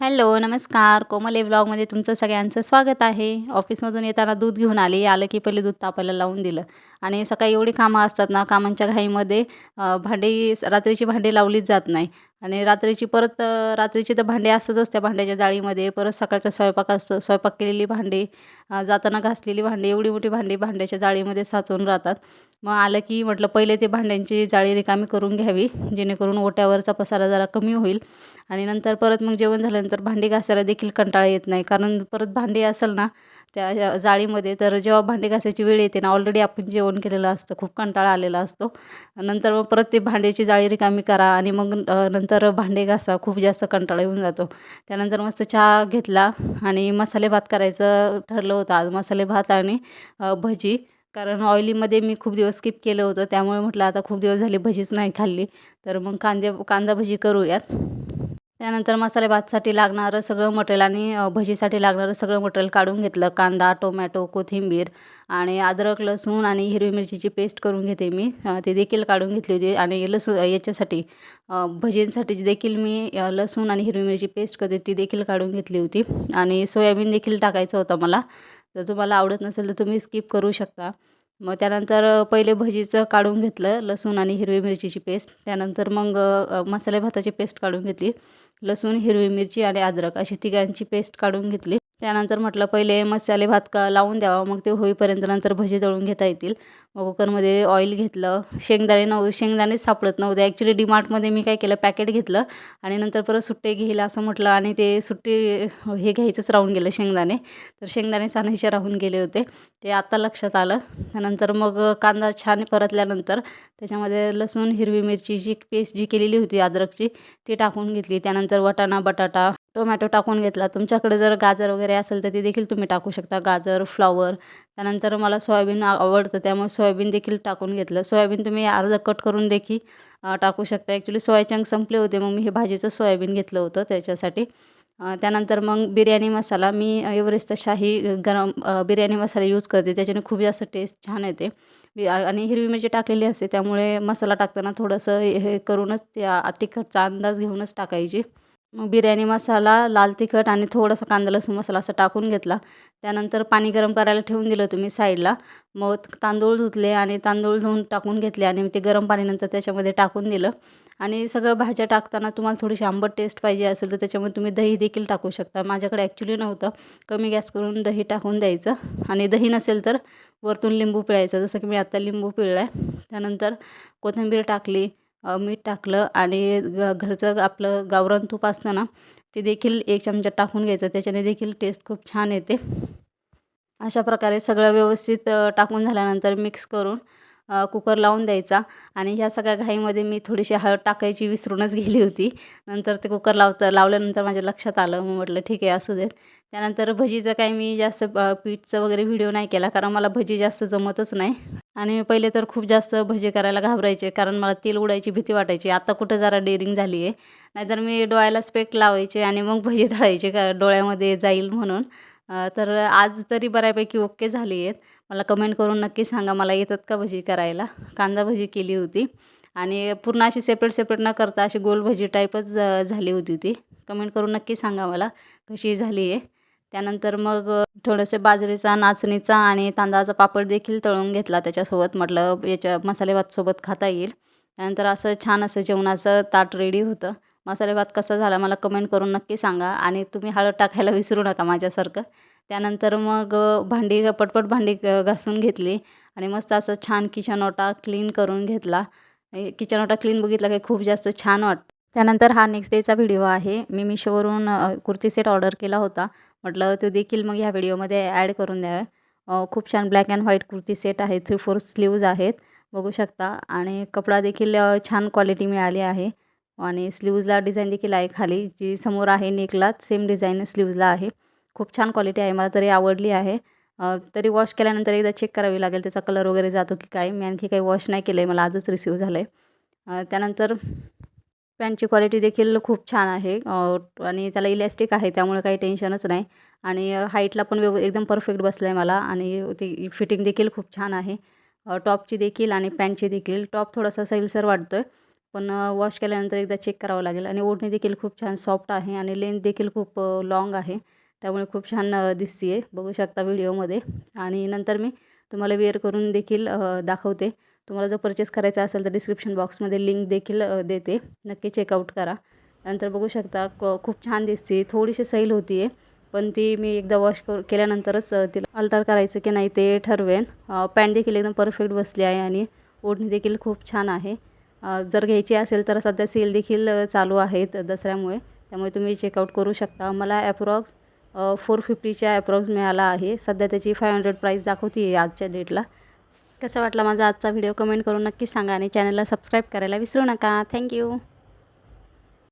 Hello नमस्कार. कोमल ब्लॉगमध्ये तुमचं सगळ्यांचं स्वागत आहे. ऑफिसमधून येताना दूध घेऊन आले. आलं की पहिले दूध तापायला लावून दिलं. आणि सकाळी एवढी कामं असतात ना कामांच्या घाईमध्ये भांडी रात्रीची भांडी लावलीच जात नाही. आणि रात्रीची परत रात्रीची तर भांडी असतच त्या भांड्याच्या जाळीमध्ये. परत सकाळचा स्वयंपाक असतो स्वयंपाक केलेली भांडी जाताना घासलेली भांडी एवढी मोठी भांडी भांड्याच्या जाळीमध्ये साचून राहतात. मग आलं की म्हटलं पहिले ते भांड्यांची जाळी रिकामी करून घ्यावी जेणेकरून ओट्यावरचा पसारा जरा कमी होईल. आणि नंतर परत मग जेवण झाल्यानंतर भांडी घासायला देखील कंटाळा येत नाही. कारण परत भांडी असेल ना त्या जाळीमध्ये तर जेव्हा भांडी घासायची वेळ येते ना ऑलरेडी आपण जेवण केलेलं असतं खूप कंटाळा आलेला असतो. नंतर मग परत ते भांड्याची जाळी रिकामी करा आणि मग नंतर भांडे घासा खूप जास्त कंटाळा येऊन जातो. त्यानंतर मस्त चहा घेतला आणि मसाले भात करायचं ठरलं होतं आज मसाले भात आणि भजी. कारण ऑइलीमध्ये मी खूप दिवस स्किप केलं होतं त्यामुळे म्हटलं आता खूप दिवस झाले भजीच नाही खाल्ली. तर मग कांदे कांदा भजी करूयात. त्यानंतर मसाले भातसाठी लागणारं सगळं मटेरियल आणि भजीसाठी लागणारं सगळं मटेरियल काढून घेतलं. कांदा टोमॅटो कोथिंबीर आणि अद्रक लसूण आणि हिरवी मिरचीची पेस्ट करून घेते मी. ती देखील काढून घेतली होती आणि लसूण याच्यासाठी भजींसाठी देखील मी लसूण आणि हिरवी मिरची पेस्ट करते ती देखील काढून घेतली होती. आणि सोयाबीन देखील टाकायचं होतं मला. जर तुम्हाला आवडत नसेल तर तुम्ही स्किप करू शकता. मग त्यानंतर पहिले भजीचं काढून घेतलं लसूण आणि हिरवी मिरचीची पेस्ट. त्यानंतर मग मसाले भाताची पेस्ट काढून घेतली लसूण हिरवी मिरची आणि अद्रक अशी तिघांची पेस्ट काढून घेतली. त्यानंतर म्हटलं पहिले मसाले भात का लावून द्यावा मग ते होईपर्यंत नंतर भजी तळून घेता येतील. मग कुकरमध्ये ऑइल घेतलं शेंगदाणे नव्ह शेंगदाणेच सापडत नव्हते. ॲक्च्युली डीमार्टमध्ये मी काय केलं पॅकेट घेतलं आणि नंतर परत सुट्टे घेईल असं म्हटलं आणि ते सुट्टे हे घ्यायचंच राहून गेलं शेंगदाणे. तर शेंगदाणे आणायचे राहून गेले होते. ते आत्ता लक्षात आलं. त्यानंतर मग कांदा छान परतल्यानंतर त्याच्यामध्ये लसूण हिरवी मिरची जी पेस्ट जी केलेली होती अद्रकची ती टाकून घेतली. त्यानंतर वटाणा बटाटा टोमॅटो टाकून घेतला. तुमच्याकडे जर गाजर वगैरे असेल तर ते देखील तुम्ही टाकू शकता. गाजर फ्लॉवर त्यानंतर मला सोयाबीन आवडतं. त्यामुळे सोयाबीन देखील टाकून घेतलं. सोयाबीन तुम्ही अर्ध कट करून देखील टाकू शकता. ॲक्च्युली सोयाचंक संपले होते मग मी हे भाजीचं सोयाबीन घेतलं होतं त्याच्यासाठी. त्यानंतर मग बिर्याणी मसाला. मी एव्हरेस्टचा शाही गरम बिर्याणी मसाला यूज करते. त्याच्याने खूप जास्त टेस्ट छान येते. आणि हिरवी मिरची टाकलेली असते त्यामुळे मसाला टाकताना थोडंसं हे करूनच त्या तिखटचा अंदाज घेऊनच टाकायची. मग बिर्याणी मसाला लाल तिखट आणि थोडंसं कांदा लसूण मसाला असं टाकून घेतला. त्यानंतर पाणी गरम करायला ठेवून दिलं तुम्ही साईडला. मग तांदूळ धुतले आणि तांदूळ धुवून टाकून घेतले आणि ते गरम पाणीनंतर त्याच्यामध्ये टाकून दिलं. आणि सगळं भाज्या टाकताना तुम्हाला थोडीशी आंबट टेस्ट पाहिजे असेल तर त्याच्यामध्ये तुम्ही दही देखील टाकू शकता. माझ्याकडे ॲक्च्युली नव्हतं. कमी गॅस करून दही टाकून द्यायचं. आणि दही नसेल तर वरतून लिंबू पिळायचं. जसं की मी आत्ता लिंबू पिळला आहे त्यानंतर कोथिंबीर टाकली. मीठ टाकलं आणि ग घरचं आपलं गावरान तूप असतं ना ते देखील एक चमचा टाकून घ्यायचं. त्याच्याने देखील टेस्ट खूप छान येते. अशा प्रकारे सगळं व्यवस्थित टाकून झाल्यानंतर मिक्स करून कुकर लावून द्यायचा. आणि ह्या सगळ्या घाईमध्ये मी थोडीशी हळद टाकायची विसरूनच गेली होती. नंतर ते कुकर लावतं लावल्यानंतर माझ्या लक्षात आलं. मग म्हटलं ठीक आहे असू देत. त्यानंतर भजीचं काही मी जास्त पीठचं वगैरे व्हिडिओ नाही केला कारण मला भजी जास्त जमतच नाही. आणि मी पहिले तर खूप जास्त भजी करायला घाबरायचे कारण मला तेल उडायची भीती वाटायची. आता कुठं जरा डेअरिंग झाली आहे नाहीतर मी डोळ्याला स्पेक्ट लावायचे आणि मग भजी तळायचे का डोळ्यामध्ये जाईल म्हणून. तर आज तरी बऱ्यापैकी ओके झाली आहेत मला कमेंट करून नक्की सांगा मला येतात का भजी करायला? कांदा भजी केली होती. आणि पूर्ण अशी सेपरेट सेपरेट न करता अशी गोल भजी टाईपच झाली होती ती. कमेंट करून नक्की सांगा मला कशी झाली आहे त्यानंतर मग थोडंसे बाजरीचा नाचणीचा आणि तांदळाचा पापड देखील तळून घेतला त्याच्यासोबत. म्हटलं याच्या मसाले भातसोबत खाता येईल. त्यानंतर असं छान असं जेवणाचं ताट रेडी होतं. मसाले भात कसा झाला मला कमेंट करून नक्की सांगा आणि तुम्ही हळद टाकायला विसरू नका माझ्यासारखं. त्यानंतर मग भांडी पटपट भांडी घासून घेतली आणि मस्त असं छान किचन ओटा क्लीन करून घेतला. किचन ओटा क्लीन बघितला की खूप जास्त छान वाटतं. त्यानंतर हा नेक्स्ट डेचा व्हिडिओ आहे. मी मिशोवरून कुर्ती सेट ऑर्डर केला होता. म्हटलं तो देखील मग ह्या व्हिडिओमध्ये ॲड करून द्यावे खूप छान black and white kurti set आहे. थ्री फोर स्लीव्ज आहेत. बघू शकता. आणि कपडा देखील छान क्वालिटी मिळाली आहे. आणि स्लीव्जला डिझाईन देखील आहे खाली. जी समोर आहे नेकला सेम डिझाईन स्लीव्जला आहे. खूप छान क्वालिटी आहे. मला तरी आवडली आहे. तरी वॉश केल्यानंतर एकदा चेक करावी लागेल त्याचा कलर वगैरे जातो की काय. मी आणखी काही वॉश नाही केलं आहे मला आजच रिसिव्ह झालं आहे त्यानंतर पॅन्टची क्वालिटी देखील खूप छान आहे. आणि त्याला इलॅस्टिक आहे त्यामुळे काही टेन्शनच नाही. आणि हाईटला पण व्यव एकदम परफेक्ट बसलं आहे मला. आणि ती फिटिंग देखील खूप छान आहे. टॉपची देखील आणि पॅन्टची देखील. टॉप थोडासा सैलसर वाटतो आहे पण वॉश केल्यानंतर एकदा चेक करावं लागेल. आणि ओढणी देखील खूप छान सॉफ्ट आहे आणि लेंथ देखील खूप लाँग आहे. त्यामुळे खूप छान दिसते आहे बघू शकता व्हिडिओमध्ये. आणि नंतर मी तुम्हाला वेअर करून देखील दाखवते. तुम्हाला जर परचेस करायचा असेल तर डिस्क्रिप्शन बॉक्समध्ये लिंक देखील देते. नक्की चेकआउट करा. नंतर बघू शकता क खूप छान दिसते. थोडीशी सैल होती आहे पण ती मी एकदा वॉश कर केल्यानंतरच तिला अल्टर करायचं की नाही ते ठरवेन. पॅन्ट देखील एकदम परफेक्ट बसली आहे आणि ओढणी देखील खूप छान आहे. जर घ्यायची असेल तर सध्या सेल देखील चालू आहेत दसऱ्यामुळे. त्यामुळे तुम्ही चेकआउट करू शकता. मला ॲप्रॉक्स फोर फिफ्टीच्या ॲप्रॉक्स मिळाला आहे. सध्या त्याची फाय हंड्रेड प्राईस दाखवते आहे आजच्या डेटला कसा वाटला माझा आजचा व्हिडिओ कमेंट करून नक्की सांगा आणि चॅनलला सबस्क्राईब करायला विसरू नका. थँक्यू